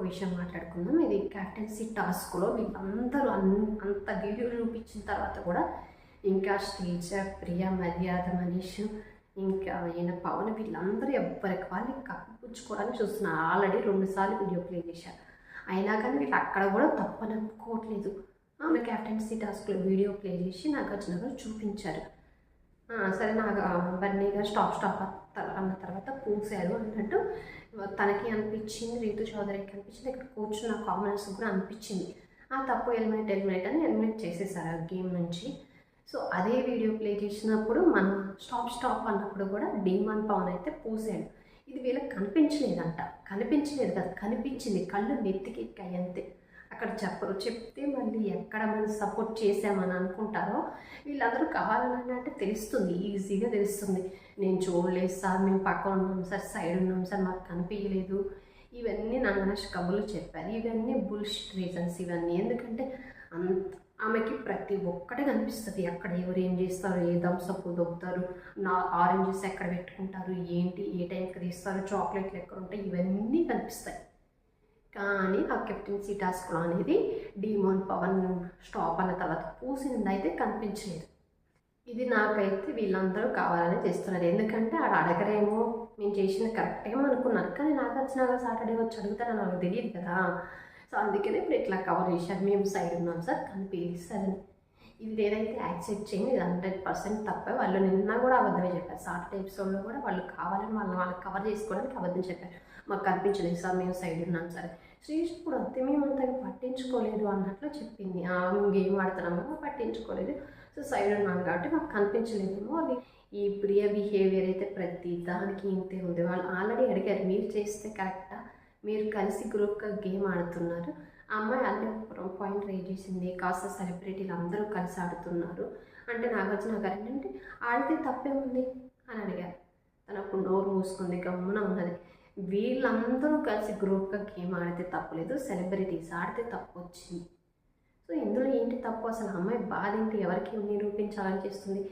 ఇంకొక విషయం మాట్లాడుకుందాం. ఇది క్యాప్టెన్సీ టాస్క్లో వీళ్ళందరూ అన్ అంత వీడియోలు చూపించిన తర్వాత కూడా ఇంకా శ్రీజ ప్రియ మర్యాద మనీష్ ఇంకా ఈయన పవన్ వీళ్ళందరూ ఎవ్వరికి వాళ్ళు కప్పించుకోవడానికి చూస్తున్నారు. ఆల్రెడీ రెండుసార్లు వీడియో ప్లే చేశారు. అయినా కానీ వీళ్ళు అక్కడ కూడా తప్పననుకోవట్లేదు. ఆమె క్యాప్టెన్సీ టాస్క్లో వీడియో ప్లే చేసి నాకు వచ్చిన చూపించారు. సరే నాకు బన్నీ గారు స్టాప్ స్టాప్ అన్న తర్వాత పూసారు అన్నట్టు. తనకి అనిపించింది రీతు చౌదరికి అనిపించింది ఇక్కడ కూర్చున్న కామనర్స్ కూడా అనిపించింది. ఆ తప్పు ఎలిమినేట్ ఎలిమినేట్ అని ఎలిమినేట్ చేసేసారు ఆ గేమ్ నుంచి. సో అదే వీడియో ప్లే చేసినప్పుడు మనం స్టాప్ స్టాప్ అన్నప్పుడు కూడా డీమాన్ పవన్ అయితే పూసాడు. ఇది వీళ్ళకి కనిపించలేదంట. కనిపించలేదు కదా కనిపించింది. కళ్ళు నెత్తికి అయ్యంతే అంతే. అక్కడ చెప్పరు. చెప్తే మళ్ళీ ఎక్కడ మనం సపోర్ట్ చేసామని అనుకుంటారో వీళ్ళందరూ కావాలని అంటే తెలుస్తుంది. ఈజీగా తెలుస్తుంది. నేను చూడలేదు సార్ మేము పక్కన ఉన్నాం సార్ సైడ్ ఉన్నాం సార్ మాకు కనిపించలేదు. ఇవన్నీ నంగనష్ కబుర్లు చెప్పారు. ఇవన్నీ బుల్షిట్ రీజన్స్ ఇవన్నీ. ఎందుకంటే అంత ఆమెకి ప్రతి ఒక్కటే కనిపిస్తుంది. ఎక్కడ ఎవరు ఏం చేస్తారు ఏ థమ్స్అప్ దొక్కుతారు నా ఆరెంజెస్ ఎక్కడ పెట్టుకుంటారు ఏంటి ఏ టైంకి తీస్తారు చాక్లెట్లు ఎక్కడ ఉంటాయి ఇవన్నీ కనిపిస్తాయి. కానీ ఆ కెప్టెన్సీ టాస్క్లో అనేది డీమోన్ పవన్ స్టాప్ అన్న తర్వాత పూసింది అయితే కనిపించలేదు. ఇది నాకైతే వీళ్ళందరూ కావాలని చేస్తున్నారు. ఎందుకంటే ఆడ అడగరేమో మేము చేసిన కరెక్ట్ ఏమో అనుకున్నాను కానీ నాకు వచ్చినాక సాటర్డే వచ్చి అడుగుతారని నాకు తెలియదు కదా. సో అందుకనే ఇప్పుడు ఇట్లా కవర్ చేశారు. మేము సైడ్ ఉన్నాం సార్. కనిపిస్తారని ఇది ఏదైతే యాక్సెప్ట్ చేయండి ఇది హండ్రెడ్ పర్సెంట్ తప్పే. వాళ్ళు నిన్న కూడా అబద్ధమే చెప్పారు. సాటర్డే ఎపిసోడ్లో కూడా వాళ్ళు కావాలని వాళ్ళని వాళ్ళకి కవర్ చేసుకోవడానికి అబద్ధం చెప్పారు. మాకు కనిపించలేదు. సార్ మేము సైడ్ ఉన్నాం. సరే. శ్రీష్ కూడా అంతే. మేము అంతగా పట్టించుకోలేదు అన్నట్లు చెప్పింది. ఆ, మేము గేమ్ ఆడుతున్నాము పట్టించుకోలేదు. సో సైడ్ ఉన్నాను కాబట్టి మాకు కనిపించలేదేమో అది ఈ ప్రియ బిహేవియర్ అయితే ప్రతి దానికి ఇంతే ఉంది. వాళ్ళు ఆల్రెడీ అడిగారు మీరు చేస్తే కరెక్టా? మీరు కలిసి గ్రూప్గా గేమ్ ఆడుతున్నారు. ఆ అమ్మాయి అన్నీ ఒక పాయింట్ రేజ్ చేసింది. కాస్త సెలబ్రిటీలు అందరూ కలిసి ఆడుతున్నారు. అంటే నాగార్జున గారు ఏంటంటే ఆడితే తప్పే ఉంది అని అడిగారు. తనకు నోరు మూసుకుంది. గమ్మున ఉన్నది. వీళ్ళందరూ కలిసి గ్రూప్గా గేమ్ ఆడితే తప్పలేదు. సెలబ్రిటీస్ ఆడితే తప్పు వచ్చింది. సో ఇందులో ఏంటి తప్పు? అసలు అమ్మాయి బాధ ఏంటి? ఎవరికి నిరూపించాలని చేస్తుంది?